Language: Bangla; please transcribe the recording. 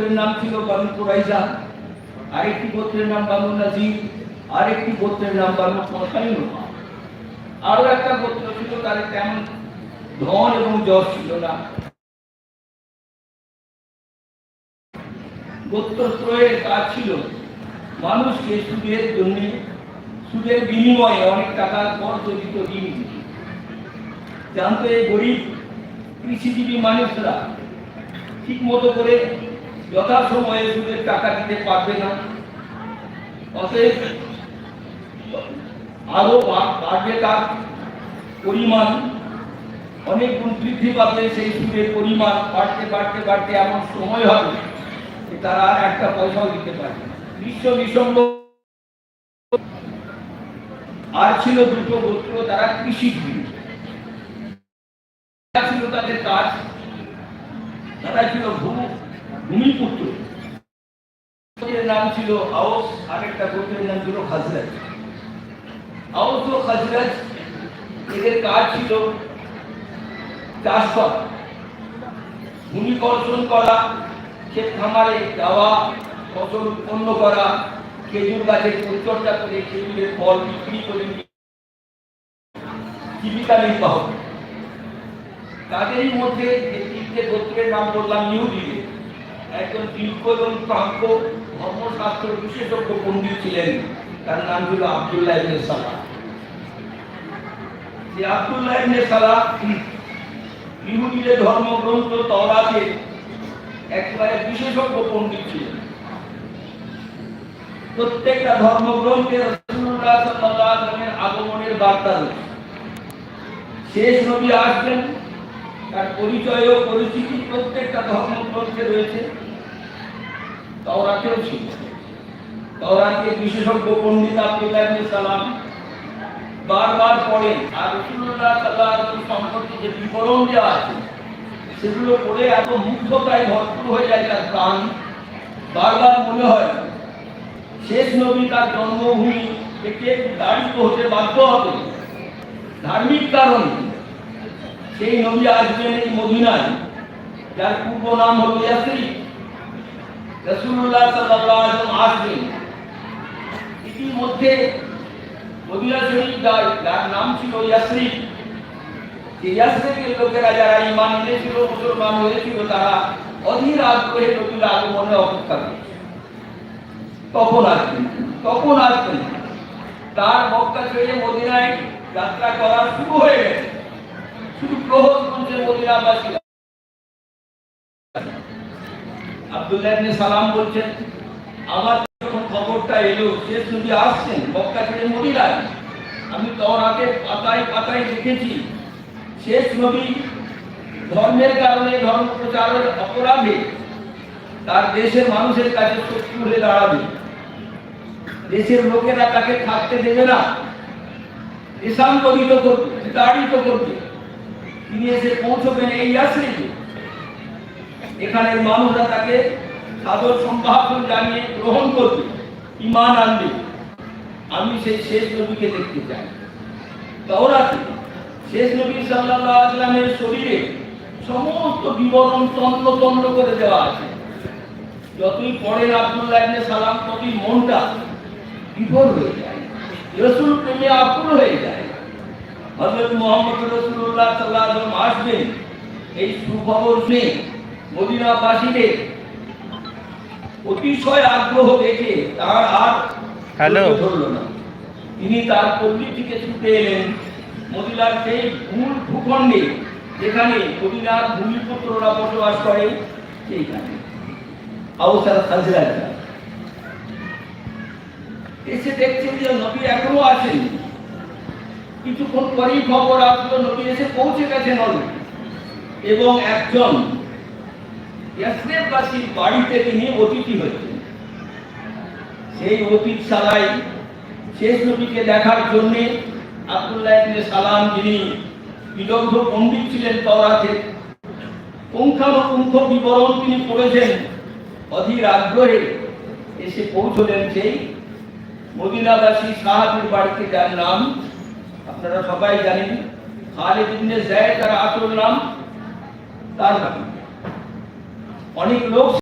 গোত্রের নাম ছিল বানু কুরাইজা আরেকটি গোত্রের নাম বানু নাজির, আরেকটি গোত্রের নাম বানু কসাইন আরও একটা গোত্র ছিল, তাদের তেমন ধন এবং যশ ছিল না। গোত্রত্রয়ের কাজ ছিল মানুষকে সুদের জন্য, সুদের বিনিময়ে অনেক টাকার কর দিত ঋণ জানতো এই গরিব কৃষিজীবী মানুষরা ঠিক মতো করে যথাসময়ে সুদের টাকা দিতে পারবে না। অতএব আরও বাড়বে তার পরিমাণ। অনেক গুণ বৃদ্ধি পাবে সেই সুদের পরিমাণ। বাড়তে বাড়তে বাড়তে এমন সময় হবে যে তারা একটা পয়সাও দিতে পারবে বিশ্ব বিষম্ব আর ছিল দুটো গোত্র তারা কৃষিজীবী ছিল তাদের কাজ তারা ছিল ভূ ভূমিপুত্র নাম ছিল আওস, আরেকটা গোত্রের নাম ছিল খাজরাজ। আওস ও খাজরাজ, এদের কাজ ছিল চাষ করা। ভূমি কর্ষণ করা, ক্ষেত খামারে যাওয়া, ফসল উৎপন্ন করা, খেজুর গাছের পরিচর্যা করে খেজুরের ফল বিক্রি করে জীবিকা নির্বাহ। তাদেরই মধ্যে যে তিনটে গোত্রের নাম বললাম ইহুদিদের একজন এবং প্রাজ্ঞ ধর্মশাস্ত্র বিশেষজ্ঞ পণ্ডিত ছিলেন। তার নাম ছিল আব্দুল্লাহ ইবনে যে আব্দুল্লাহ ইহুদিদের ধর্মগ্রন্থ তওরাতের একেবারে বিশেষজ্ঞ পণ্ডিত ছিলেন। প্রত্যেকটা আগমনের বার্তা শেষ নবী আসবেন, তার পরিচয় ও পরিচিতি প্রত্যেকটা ধর্মগ্রন্থে রয়েছে। তাওরাতেও ছিল। তাওরাতে বিশেষজ্ঞ পণ্ডিত আব্দুল্লাহ সালাম বারবার পড়েন আর রাসূলুল্লাহ সাল্লাল্লাহু আলাইহি সম্পর্কে যে বিবরণ দেওয়া আছে, সেগুলো পড়ে এত মুগ্ধতায় ভরপুর হয়ে যায় তার প্রাণ, বারবার মনে হয় শেষ নবী তার জন্মভূমি থেকে দাঁড়িত হতে বাধ্য হবে। ধার্মিক কারণ, সেই নবী আসবেন এই মদিনায়, যার পূর্ব নাম হল ইয়াসরি। রসুল্লাহ ওয়াসাল্লাম আসবেন ইতিমধ্যে মদিনা শরীফ যার নাম ছিল ইয়াসরি সেই ইয়াসরির লোকেরা যারা ইমান এনেছিল, মুসলমান হয়েছিল, তারা অধীর আগ্রহে নবীর আগমনে অপেক্ষা করছে। তখন আসবেন তখন আসবেন তার মক্কা ছেড়ে মদিনায় যাত্রা করা শুরু হয়ে গেছে। শুধু প্রহর গুনছে মদিনাবাসী আব্দুল্লাহ ইবনে সালাম বলছেন, আমার যখন খবরটা এলো শেষ নবী আসছেন, মক্কা ছেড়ে মদিনায়। আমি তওরাতে পাতায় পাতায় দেখেছি শেষ নবী ধর্মের কারণে, ধর্ম প্রচারের অপরাধে তার দেশের মানুষের কাছে শত্রু হয়ে দাঁড়াবে। দেশের লোকেরা তাকে থাকতে দেবে না। দেশান্তরিত করবে, বিতাড়িত করবে। তিনি এসে পৌঁছবেন এই আশ্রীতে এখানের মানুষরা তাকে সাদর সম্ভাষণ জানিয়ে গ্রহণ করবে ইমান আনবে। আমি সেই শেষ নবীকে দেখতে চাই। তাওরাতে শেষ নবী সাল্লাল্লাহু আলাইহি শরীরে সমস্ত বিবরণ তন্ন তন্ন করে দেওয়া আছে। যতই পড়েন আব্দুল্লাহ ইবনে সালাম, ততই মনটা বিভোর হয়ে যায়, রসুল প্রেমে আকুল হয়ে যায়। হযরত মুহাম্মদ রাসূলুল্লাহ সাল্লাল্লাহু আলাইহি আসবেন, এই সুখবর শুনে মদিনাবাসীদের অতিশয় আগ্রহ দেখে তার আর হ্যালো। ধরল না। তিনি তার পল্লী থেকে ছুটে এলেন মদিনার সেই মূল ভূখণ্ডে যেখানে মদিনার ভূমিপুত্ররা বসবাস করে সেইখানে। আউসার এসে দেখছেন যে নবী এখনও আছেন। কিছুক্ষণ পরেই খবর আসলো নবী এসে পৌঁছে গেছেন অলরেডি। এবং একজন ইয়াসরেববাসীর বাড়িতে তিনি অতিথি হয়েছেন। সেই অতিথিশালায় শেষ নবীকে দেখার সালাম যিনি বিদগ্ধ পণ্ডিত ছিলেন পুঙ্খানুপুঙ্খ বিবরণ তিনি অধীর আগ্রহে এসে পৌঁছলেন সেই মদিনাবাসী সাহাবির বাড়িতে, যার নাম আপনারা সবাই জানেন, খালিদ তার আসল নাম, তার নাম। অনেক লোক